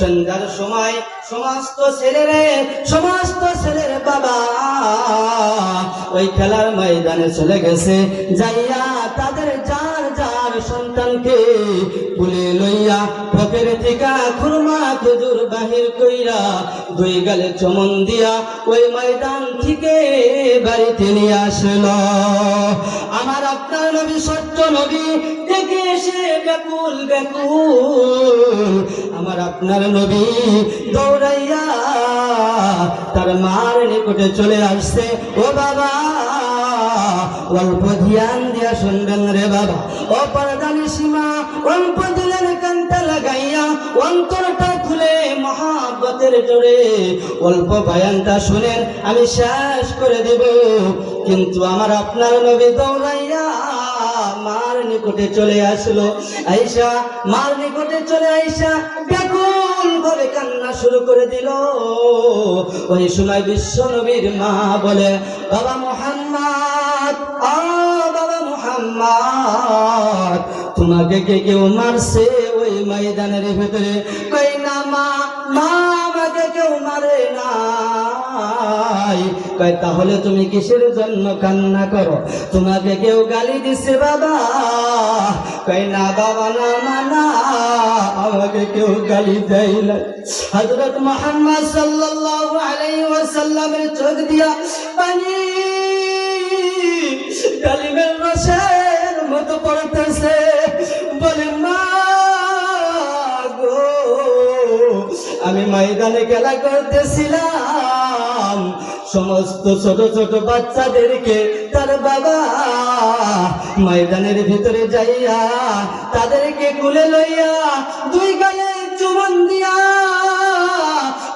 সন্ধ্যার সময় সমস্ত ছেলেরে, সমস্ত ছেলের বাবা ওই খেলার ময়দানে চলে গেছে। যাইয়া তাদের যার যার সন্তানকে পুলে লইয়া পকের থেকে খুরমা খেজুর বাহির কইরা দুই গালে চমন দিয়া ওই ময়দান থেকে বাড়িতে নিয়ে আসলো। আমার আপনার নবী, সত্য নবী, দেখে এসে ব্যাকুল ব্যাকুল। আমার আপনার নবী দৌড়াইয়া তার মার নিকটে চলে আসছে। ও বাবা অল্প ধ্যান দিয়া শুনবেন রে বাবা। ও পরদানি সীমা অল্প দিলের কান্তা লাগাইয়া অন্তরটা খুলে মহাব্বতের জোরে অল্প বয়ানটা শুনেন, আমি শেষ করে দেব। কিন্তু আমার আপনার নবী দৌড়াইয়া মার নিকটে চলে আসলো। আইসা, মার নিকটে চলে আইসা ব্যাকুল ভাবে কান্না শুরু করে দিল। ওই সময় বিশ্ব নবীর মা বলে, বাবা মোহাম্মদ মোহাম্মদ তোমাকে কে কেউ মারছে ওই ময়দানের ভেতরে? কই না মা মা আমাকে কেউ মারে কয় তাহলে তুমি কিসের জন্য কান্না করো? তোমাকে কেউ গালি দিছে বাবা। কয় না বাবা, না মানা আমাকে কেউ গালি দেয় না হযরত মুহাম্মদ সাল্লাল্লাহু আলাইহি ওয়াসাল্লামের চোখ দিয়া পানি ডালিমের রসের মতো পড়তেছে। বলে, মা গো, আমি ময়দানে খেলা করতেছিলাম। সমস্ত ছোট ছোট বাচ্চাদেরকে তার বাবা ময়দানের ভিতরে যাইয়া তাদেরকে কুলে লইয়া দুই গালে চুমন দিয়া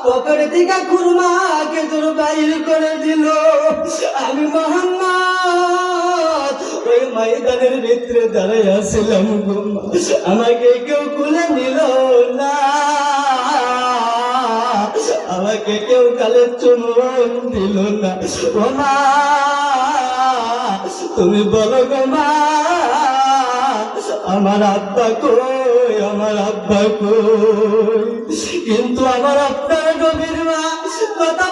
পকেট থেকে খুরমাকে তোর বাইর করে দিল। আমি মোহাম্মদ ওই ময়দানের ভিতরে দাঁড়াই আসছিলাম গো আমাকে কেউ কুলে নিল না। আমাকে কেউ কালে চুমন দিল না। ও মা, তুমি বলো গো মা, আমার আব্বা কই, আমার আব্বা কই? কিন্তু আমার আপনার গভীর মা, কথা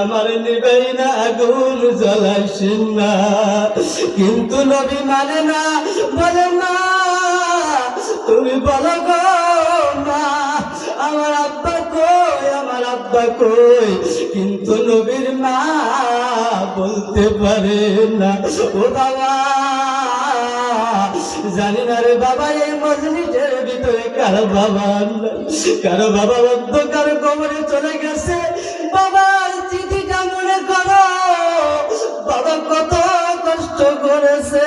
আমার নিবেই না আগুন জ্বলাইস না কিন্তু নবী মানে না, বলে না, তুমি বলো গো মা আমার আব্বা কই, আমার আব্বা কই কিন্তু নবীর মা বলতে পারে না, ও বাবা, জানি না রে বাবা, এই মজলিসের ভিতরে কারও বাবা। কারও বাবা অন্ধকার কবরে চলে গেছে বাবার করেছে।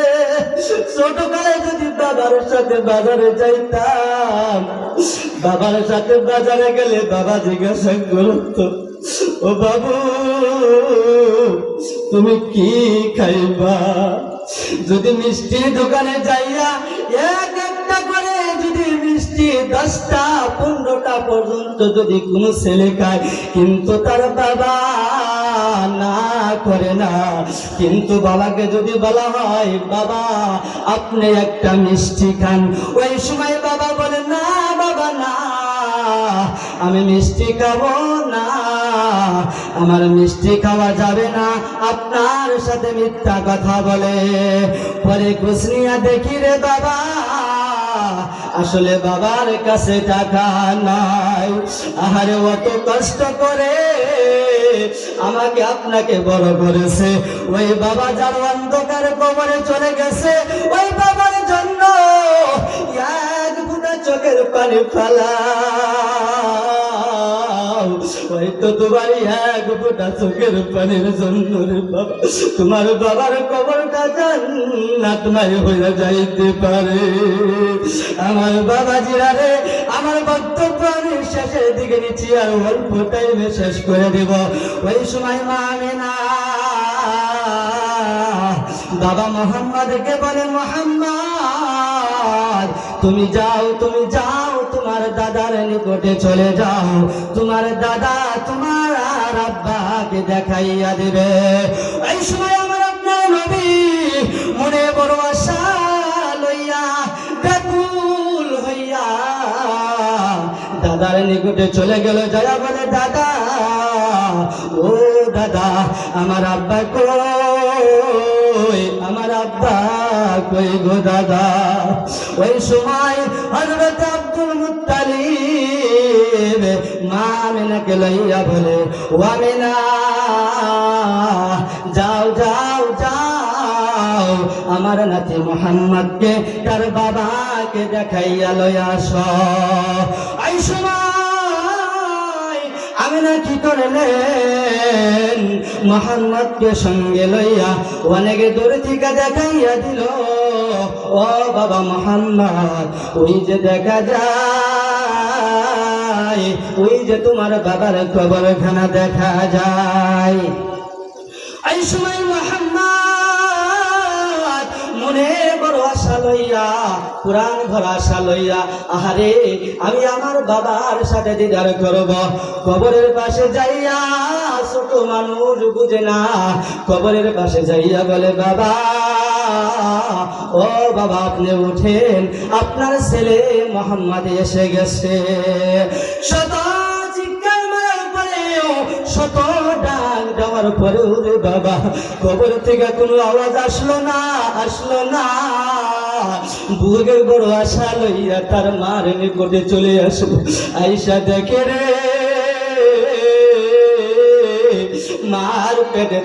ছোটকালে যদি বাবার সাথে বাজারে যাইতাম, বাবার সাথে বাজারে গেলে বাবা জিজ্ঞাসা করতো, ও বাবু, তুমি কি খাইবা? যদি মিষ্টি দোকানে যাইয়া এক একটা করে যদি মিষ্টি দশটা, পনেরোটা পর্যন্ত যদি কোনো ছেলে খায়, কিন্তু তার বাবা না করে না। কিন্তু বাবাকে যদি বলা হয়, বাবা, আপনি একটা মিষ্টি খান। ওই সময় বাবা বলে, না, বাবা, না, আমি মিষ্টি খাব না। আমার মিষ্টি খাওয়া যাবে না। আপনার সাথে মিথ্যা কথা বলে। পরে কুসনিয়া দেখি রে বাবা, আসলে বাবার কাছে টাকা নাই। আহারে, অত কষ্ট করে আমাকে আপনাকে বড় করেছে। ওই বাবা যার অন্ধকার কবরে চলে গেছে, ওই বাবার জন্য এক গুণা চোখের পানি ফেলা। তোমার বাবার কবরটা জান্নাত নাই যাইতে পারে। আমার বাবা জিরা রে, আমার বক্তব্য আমি শেষের দিকে নিচ্ছি আর অল্প টাইমে শেষ করে দেব। ওই সময় মা আমেনা, বাবা মোহাম্মদকে বলে, মোহাম্মদ, তুমি যাও তুমি যাও। তোমার দাদার নিকটে চলে যাও। তোমার দাদা তোমার আমার আব্বাকে দেখাইয়া দিবে। এই সময় আমার আপনার নবী মনে বড় আশা লইয়া ব্যাকুল হইয়া দাদার নিকটে চলে গেল। জয়া বলে, দাদা, ও দাদা, আমার আব্বা কই? কই গো দাদা? ওই সময় হজরত আব্দুল মুত্তালিব মা মিনাকে লইয়া বলে ও আমিনা যাও যাও যাও, আমার নাতি মোহাম্মদকে, তার বাবাকে দেখাইয়া লইয়া আস। এই সময় আমি কি করলেন? মোহাম্মদকে সঙ্গে লইয়া অনেক দূর থেকে দেখাইয়া দিল, ও বাবা মোহাম্মদ, ওই যে দেখা যায়, ওই যে তোমার বাবার কবরখানা দেখা যায়। এই সময় মোহাম্মদ মনে বড় আশা লইয়া আশা লইয়া, আহারে, আমি আমার বাবার সাথে দিদার করব। কবরের পাশে যাইয়া ছোট মানুষ বুঝে না। কবরের পাশে যাইয়া বলে, বাবা, ও বাবা, আপনি উঠেন। আপনার ছেলে মোহাম্মদ এসে গেছে। শত দেওয়ার পরেও রে বাবা। কবর থেকে কোনো আওয়াজ আসলো না আসলো না। বুকের বড় আশা লইয়া তার মার নিকটে চলে আসলো আইসা দেখে রে, মার পেটে